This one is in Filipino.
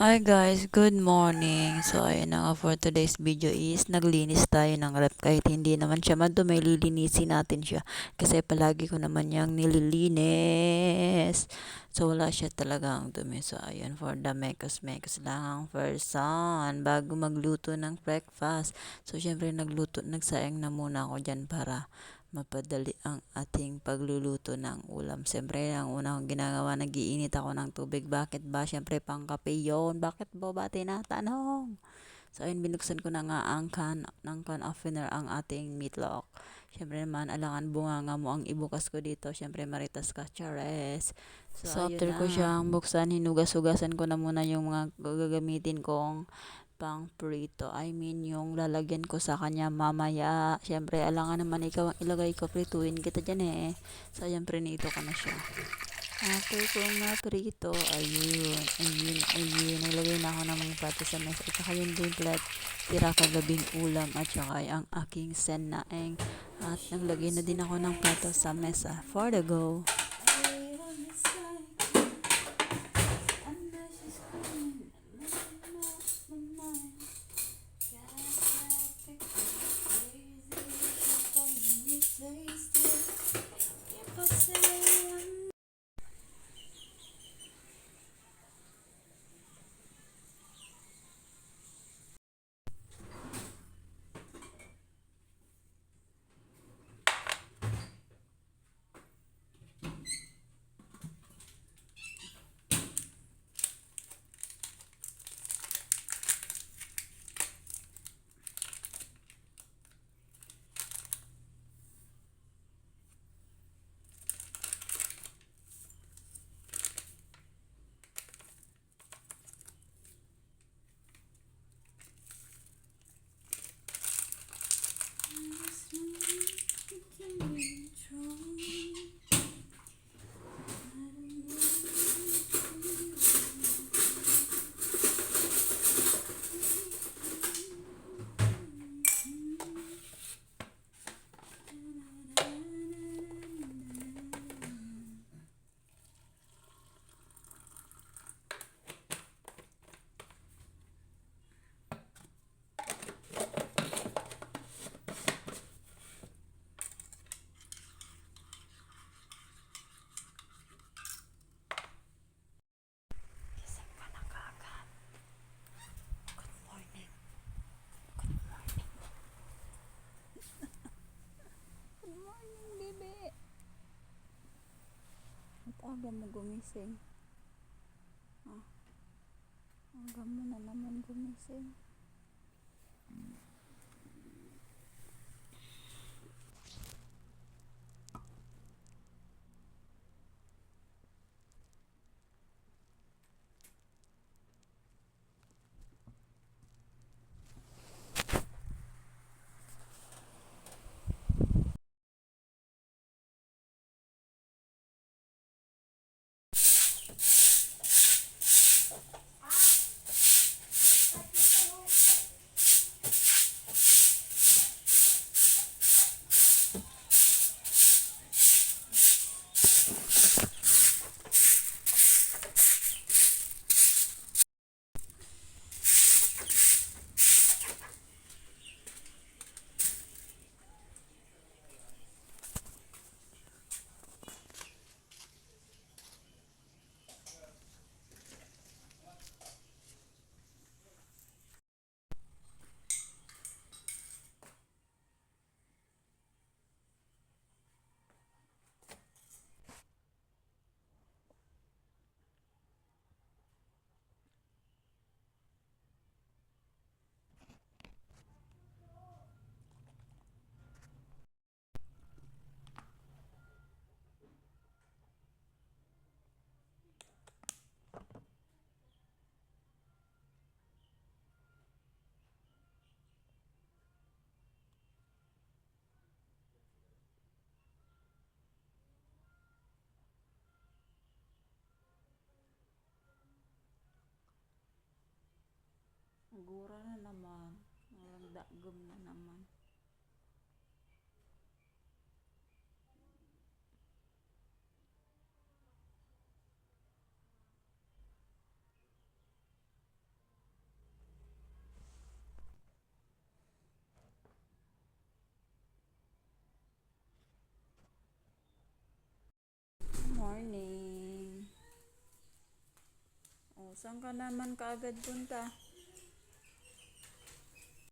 Hi guys, good morning. So ayun na nga for today's video is naglinis tayo ng rep kahit hindi naman siya madumi, lilinisin natin siya kasi palagi ko naman niyang nililinis. So wala siya talagang dumi. So ayun for the mekos mekos lang ang person bago magluto ng breakfast. So syempre nagluto, nagsayang na muna ako dyan para mapadali ang ating pagluluto ng ulam. Siyempre, ang una kong ginagawa, nagiinit ako ng tubig. Bakit ba? Siyempre, pang kape yun. Bakit ba ba tinatanong? So, ayun, binuksan ko na nga ang can, ng can opener ang ating meatloaf. Siyempre naman, alangan bunganga mo ang ibukas ko dito. Siyempre, maritas ka, chares. So, So, after na. ko siyang buksan, hinugas-hugasan ko na muna yung mga gagamitin kong pang prito. I mean, yung lalagyan ko sa kanya mamaya. Siyempre, alangan naman ikaw ang ilagay ko. Prituin kita dyan eh. So, ayan, prinito ko na siya. After ko nga prito, ayun, ayun, ayun. Nilagay na ako ng plato sa mesa. At saka yun din plat, tira kagabing ulam. At saka ang aking senaeng. At naglagay na din ako ng plato sa mesa. For the go. Aga mo gumising. Ah. Aga mo na naman gumising. Gura na naman. Walang dagom na naman. morning. O, saan ka naman kaagad punta?